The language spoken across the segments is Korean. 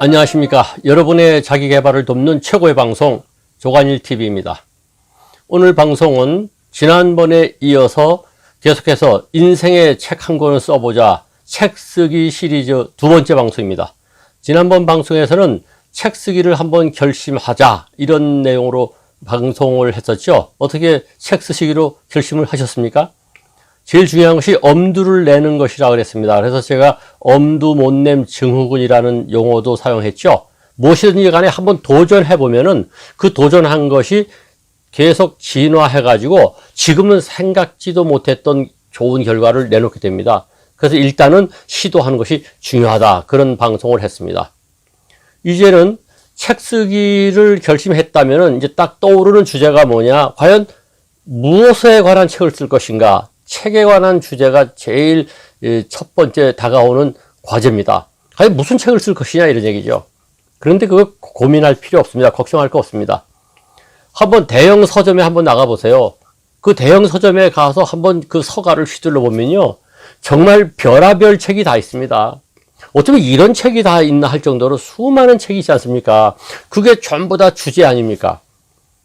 안녕하십니까. 여러분의 자기 개발을 돕는 최고의 방송 조관일 TV입니다. 오늘 방송은 지난번에 이어서 계속해서 인생의 책 한 권을 써보자 책 쓰기 시리즈 두 번째 방송입니다. 지난번 방송에서는 책 쓰기를 한번 결심하자 이런 내용으로 방송을 했었죠. 어떻게 책 쓰시기로 결심을 하셨습니까? 제일 중요한 것이 엄두를 내는 것이라 그랬습니다. 그래서 제가 엄두 못 냄 증후군이라는 용어도 사용했죠. 무엇이든지 간에 한번 도전해 보면은 그 도전한 것이 계속 진화해 가지고 지금은 생각지도 못했던 좋은 결과를 내놓게 됩니다. 그래서 일단은 시도하는 것이 중요하다. 그런 방송을 했습니다. 이제는 책 쓰기를 결심했다면은 이제 딱 떠오르는 주제가 뭐냐? 과연 무엇에 관한 책을 쓸 것인가? 책에 관한 주제가 제일 첫 번째 다가오는 과제입니다. 과연 무슨 책을 쓸 것이냐 이런 얘기죠. 그런데 그거 고민할 필요 없습니다. 걱정할 거 없습니다. 한번 대형 서점에 한번 나가 보세요. 그 대형 서점에 가서 한번 그 서가를 휘둘러 보면요. 정말 별하별 책이 다 있습니다. 어쩌면 이런 책이 다 있나 할 정도로 수많은 책이 있지 않습니까? 그게 전부 다 주제 아닙니까?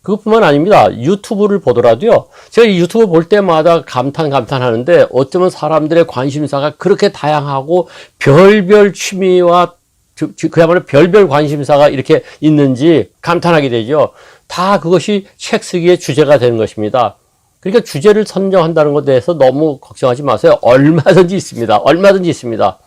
그것뿐만 아닙니다. 유튜브를 보더라도요. 제가 이 유튜브 볼 때마다 감탄 감탄하는데 어쩌면 사람들의 관심사가 그렇게 다양하고 별별 취미와 그야말로 별별 관심사가 이렇게 있는지 감탄하게 되죠. 다 그것이 책 쓰기의 주제가 되는 것입니다. 그러니까 주제를 선정한다는 것에 대해서 너무 걱정하지 마세요. 얼마든지 있습니다. 얼마든지 있습니다.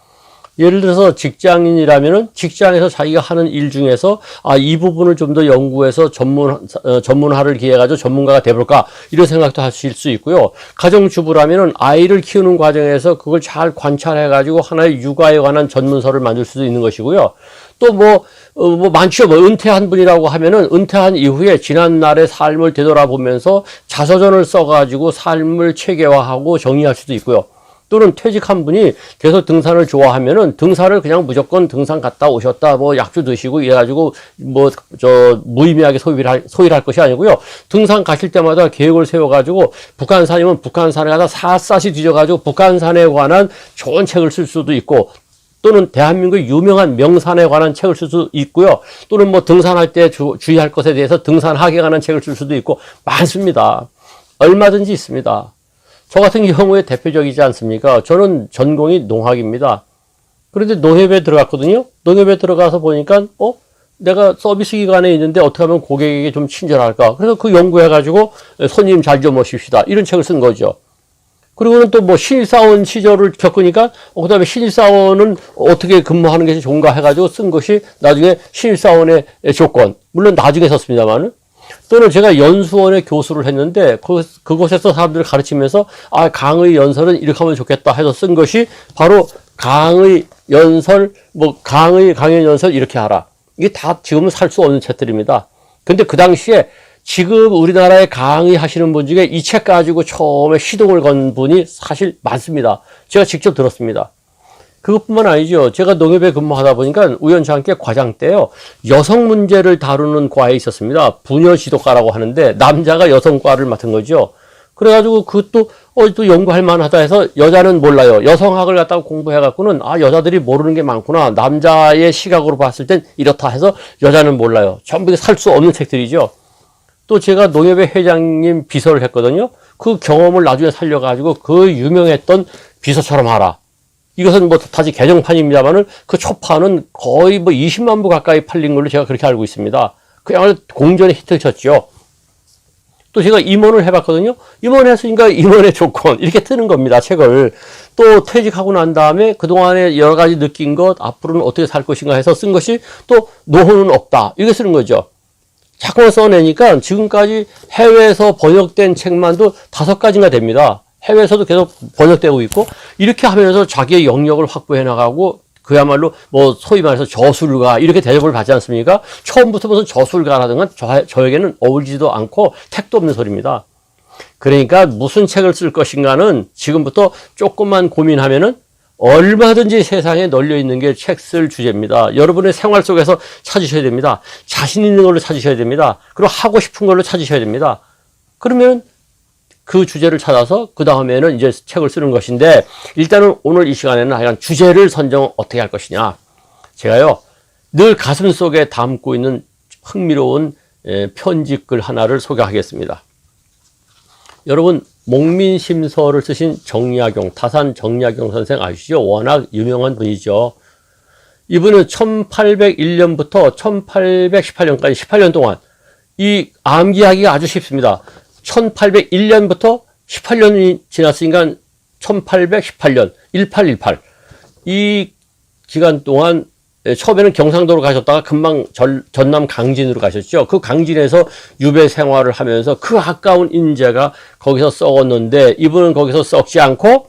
예를 들어서 직장인이라면은 직장에서 자기가 하는 일 중에서 아, 이 부분을 좀 더 연구해서 전문, 어, 전문화를 기해가지고 전문가가 돼볼까 이런 생각도 하실 수 있고요. 가정주부라면은 아이를 키우는 과정에서 그걸 잘 관찰해가지고 하나의 육아에 관한 전문서를 만들 수도 있는 것이고요. 또 뭐, 어, 뭐 많죠. 뭐 은퇴한 분이라고 하면은 은퇴한 이후에 지난 날의 삶을 되돌아보면서 자서전을 써가지고 삶을 체계화하고 정리할 수도 있고요. 또는 퇴직한 분이 계속 등산을 좋아하면은 등산을 그냥 무조건 등산 갔다 오셨다 뭐 약주 드시고 이래가지고 뭐 저 무의미하게 소비를 할, 소비를 할 것이 아니고요. 등산 가실 때마다 계획을 세워가지고 북한산이면 북한산에 가서 샅샅이 뒤져가지고 북한산에 관한 좋은 책을 쓸 수도 있고 또는 대한민국 유명한 명산에 관한 책을 쓸 수 있고요. 또는 뭐 등산할 때 주, 주의할 것에 대해서 등산하기에 관한 책을 쓸 수도 있고 많습니다. 얼마든지 있습니다. 저 같은 경우에 대표적이지 않습니까? 저는 전공이 농학입니다. 그런데 농협에 들어갔거든요. 농협에 들어가서 보니까 어 내가 서비스 기관에 있는데 어떻게 하면 고객에게 좀 친절할까? 그래서 그 연구해가지고 손님 잘 좀 모십시다. 이런 책을 쓴 거죠. 그리고는 또 뭐 신입사원 시절을 겪으니까 어, 그 다음에 신입사원은 어떻게 근무하는 것이 좋은가 해가지고 쓴 것이 나중에 신입사원의 조건. 물론 나중에 썼습니다만은. 또는 제가 연수원에 교수를 했는데 그, 그곳에서 사람들을 가르치면서 아 강의 연설은 이렇게 하면 좋겠다 해서 쓴 것이 바로 강의 연설 뭐 강의 강연 연설 이렇게 하라 이게 다 지금은 살 수 없는 책들입니다. 근데 그 당시에 지금 우리나라에 강의하시는 분 중에 이 책 가지고 처음에 시동을 건 분이 사실 많습니다. 제가 직접 들었습니다. 그것뿐만 아니죠. 제가 농협에 근무하다 보니까 우연찮게 과장 때요. 여성 문제를 다루는 과에 있었습니다. 부녀 지도과라고 하는데 남자가 여성과를 맡은 거죠. 그래가지고 그것도 어, 또 연구할 만하다 해서 여자는 몰라요. 여성학을 갖다가 공부해갖고는 아, 여자들이 모르는 게 많구나. 남자의 시각으로 봤을 땐 이렇다 해서 여자는 몰라요. 전부 살 수 없는 책들이죠. 또 제가 농협의 회장님 비서를 했거든요. 그 경험을 나중에 살려가지고 그 유명했던 비서처럼 하라. 이것은 뭐 다시 개정판입니다만은 그 초판은 거의 뭐 20만 부 가까이 팔린 걸로 제가 그렇게 알고 있습니다. 그야말로 공전의 히트를 쳤죠. 또 제가 임원을 해봤거든요. 임원했으니까 임원의 조건 이렇게 뜨는 겁니다. 책을 또 퇴직하고 난 다음에 그 동안에 여러 가지 느낀 것 앞으로는 어떻게 살 것인가 해서 쓴 것이 또 노후는 없다 이렇게 쓰는 거죠. 자꾸 써내니까 지금까지 해외에서 번역된 책만도 다섯 가지가 됩니다. 해외에서도 계속 번역되고 있고 이렇게 하면서 자기의 영역을 확보해 나가고 그야말로 뭐 소위 말해서 저술가 이렇게 대접을 받지 않습니까? 처음부터 무슨 저술가라든가 저, 저에게는 어울리지도 않고 택도 없는 소리입니다. 그러니까 무슨 책을 쓸 것인가는 지금부터 조금만 고민하면은 얼마든지 세상에 널려 있는 게 책 쓸 주제입니다. 여러분의 생활 속에서 찾으셔야 됩니다. 자신 있는 걸로 찾으셔야 됩니다. 그리고 하고 싶은 걸로 찾으셔야 됩니다. 그러면 그 주제를 찾아서 그 다음에는 이제 책을 쓰는 것인데 일단은 오늘 이 시간에는 하여간 주제를 선정 어떻게 할 것이냐. 제가요 늘 가슴 속에 담고 있는 흥미로운 예, 편지글 하나를 소개하겠습니다. 여러분 목민심서를 쓰신 정약용 타산 정약용 선생 아시죠? 워낙 유명한 분이죠. 이분은 1801년부터 1818년까지 18년 동안 이 암기하기가 아주 쉽습니다. 1801년부터 18년이 지났으니까 1818년 1818 이 기간 동안 예, 처음에는 경상도로 가셨다가 금방 전, 전남 강진으로 가셨죠. 그 강진에서 유배 생활을 하면서 그 아까운 인재가 거기서 썩었는데 이분은 거기서 썩지 않고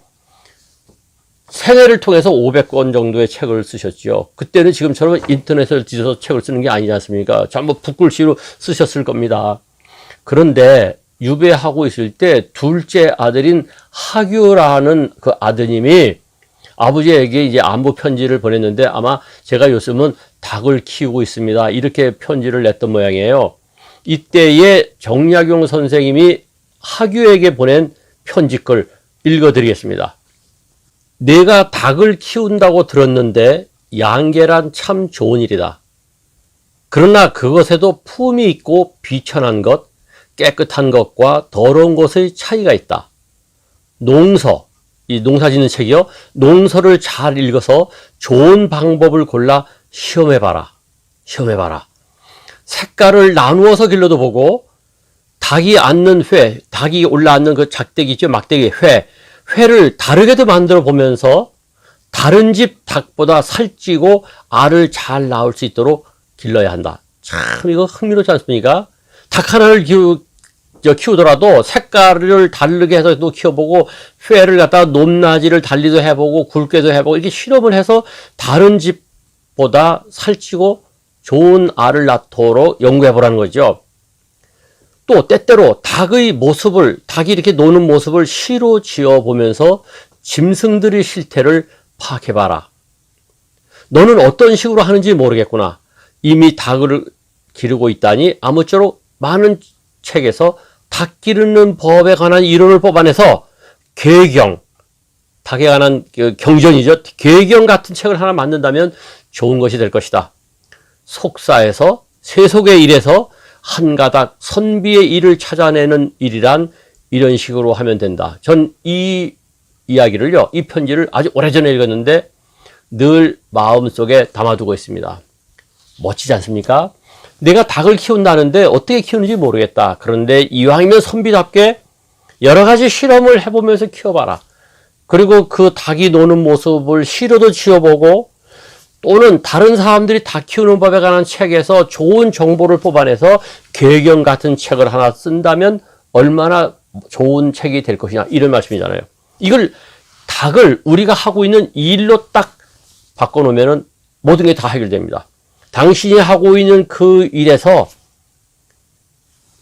생애를 통해서 500권 정도의 책을 쓰셨죠. 그때는 지금처럼 인터넷을 뒤져서 책을 쓰는 게 아니지 않습니까? 전부 붓글씨로 쓰셨을 겁니다. 그런데 유배하고 있을 때 둘째 아들인 하규라는 그 아드님이 아버지에게 이제 안부 편지를 보냈는데 아마 제가 요즘은 닭을 키우고 있습니다. 이렇게 편지를 냈던 모양이에요. 이때에 정약용 선생님이 하규에게 보낸 편지글 읽어드리겠습니다. 내가 닭을 키운다고 들었는데 양계란 참 좋은 일이다. 그러나 그것에도 품이 있고 비천한 것, 깨끗한 것과 더러운 것의 차이가 있다. 농서, 이 농사 짓는 책이요. 농서를 잘 읽어서 좋은 방법을 골라 시험해봐라. 시험해봐라. 색깔을 나누어서 길러도 보고, 닭이 앉는 회, 닭이 올라앉는 그 작대기 있죠. 막대기 회. 회를 다르게도 만들어 보면서 다른 집 닭보다 살찌고 알을 잘 낳을 수 있도록 길러야 한다. 참 이거 흥미롭지 않습니까? 닭 하나를 키우더라도 색깔을 다르게 해서 또 키워보고 회를 갖다가 높낮이를 달리도 해보고 굵게도 해보고 이렇게 실험을 해서 다른 집보다 살찌고 좋은 알을 낳도록 연구해보라는 거죠. 또 때때로 닭의 모습을 닭이 이렇게 노는 모습을 시로 지어 보면서 짐승들의 실태를 파악해 봐라. 너는 어떤 식으로 하는지 모르겠구나. 이미 닭을 기르고 있다니 아무쪼록 많은 책에서 닭 기르는 법에 관한 이론을 뽑아내서 개경 닭에 관한 그 경전이죠. 개경 같은 책을 하나 만든다면 좋은 것이 될 것이다. 속사에서 세속의 일에서 한 가닥 선비의 일을 찾아내는 일이란 이런 식으로 하면 된다. 전 이 이야기를요, 이 편지를 아주 오래전에 읽었는데 늘 마음속에 담아두고 있습니다. 멋지지 않습니까? 내가 닭을 키운다는데 어떻게 키우는지 모르겠다. 그런데 이왕이면 선비답게 여러 가지 실험을 해보면서 키워봐라. 그리고 그 닭이 노는 모습을 시로도 지어보고 또는 다른 사람들이 닭 키우는 법에 관한 책에서 좋은 정보를 뽑아내서 개경 같은 책을 하나 쓴다면 얼마나 좋은 책이 될 것이냐 이런 말씀이잖아요. 이걸 닭을 우리가 하고 있는 일로 딱 바꿔놓으면 모든 게 다 해결됩니다. 당신이 하고 있는 그 일에서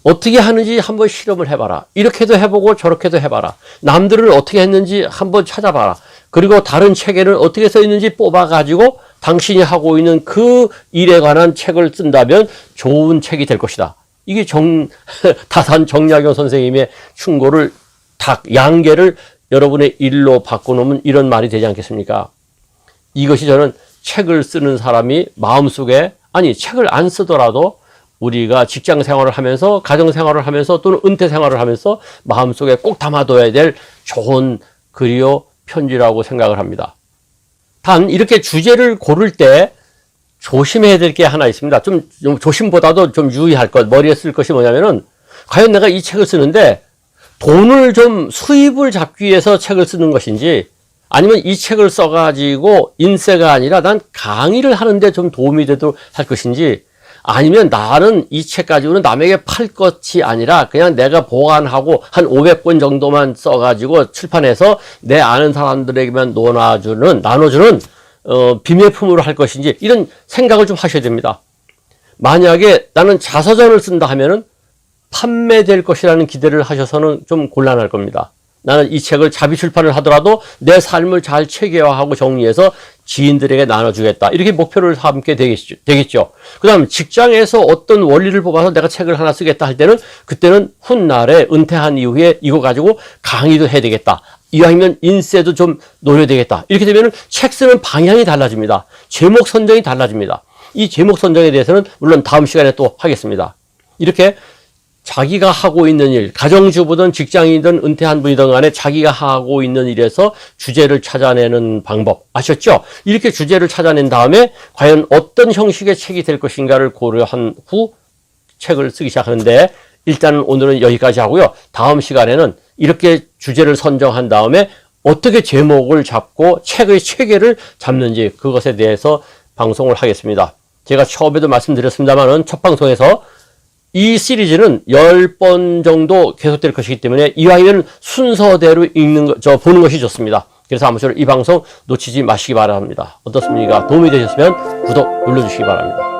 어떻게 하는지 한번 실험을 해봐라. 이렇게도 해보고 저렇게도 해봐라. 남들은 어떻게 했는지 한번 찾아봐라. 그리고 다른 책에는 어떻게 써 있는지 뽑아가지고 당신이 하고 있는 그 일에 관한 책을 쓴다면 좋은 책이 될 것이다. 이게 정, 다산 정약용 선생님의 충고를 닭, 양계를 여러분의 일로 바꿔놓으면 이런 말이 되지 않겠습니까? 이것이 저는 책을 쓰는 사람이 마음속에, 아니, 책을 안 쓰더라도 우리가 직장 생활을 하면서, 가정 생활을 하면서, 또는 은퇴 생활을 하면서 마음속에 꼭 담아둬야 될 좋은 글이요, 편지라고 생각을 합니다. 단 이렇게 주제를 고를 때 조심해야 될 게 하나 있습니다. 좀, 좀 조심보다도 좀 유의할 것, 머리에 쓸 것이 뭐냐면은 과연 내가 이 책을 쓰는데 돈을 좀 수입을 잡기 위해서 책을 쓰는 것인지 아니면 이 책을 써가지고 인쇄가 아니라 난 강의를 하는데 좀 도움이 되도록 할 것인지 아니면 나는 이 책 가지고는 남에게 팔 것이 아니라 그냥 내가 보관하고 한 500권 정도만 써가지고 출판해서 내 아는 사람들에게만 나눠주는, 나눠주는, 어, 비매품으로 할 것인지 이런 생각을 좀 하셔야 됩니다. 만약에 나는 자서전을 쓴다 하면은 판매될 것이라는 기대를 하셔서는 좀 곤란할 겁니다. 나는 이 책을 자비 출판을 하더라도 내 삶을 잘 체계화하고 정리해서 지인들에게 나눠주겠다. 이렇게 목표를 삼게 되겠죠. 되겠죠. 그 다음 직장에서 어떤 원리를 뽑아서 내가 책을 하나 쓰겠다 할 때는 그때는 훗날에 은퇴한 이후에 이거 가지고 강의도 해야 되겠다. 이왕이면 인쇄도 좀 노려야 되겠다. 이렇게 되면 책 쓰는 방향이 달라집니다. 제목 선정이 달라집니다. 이 제목 선정에 대해서는 물론 다음 시간에 또 하겠습니다. 이렇게 자기가 하고 있는 일, 가정주부든 직장인이든 은퇴한 분이든 간에 자기가 하고 있는 일에서 주제를 찾아내는 방법 아셨죠? 이렇게 주제를 찾아낸 다음에 과연 어떤 형식의 책이 될 것인가를 고려한 후 책을 쓰기 시작하는데 일단 오늘은 여기까지 하고요. 다음 시간에는 이렇게 주제를 선정한 다음에 어떻게 제목을 잡고 책의 체계를 잡는지 그것에 대해서 방송을 하겠습니다. 제가 처음에도 말씀드렸습니다만은 첫 방송에서 이 시리즈는 10번 정도 계속될 것이기 때문에 이왕이면 순서대로 읽는 거, 저 보는 것이 좋습니다. 그래서 아무쪼록 이 방송 놓치지 마시기 바랍니다. 어떻습니까? 도움이 되셨으면 구독 눌러주시기 바랍니다.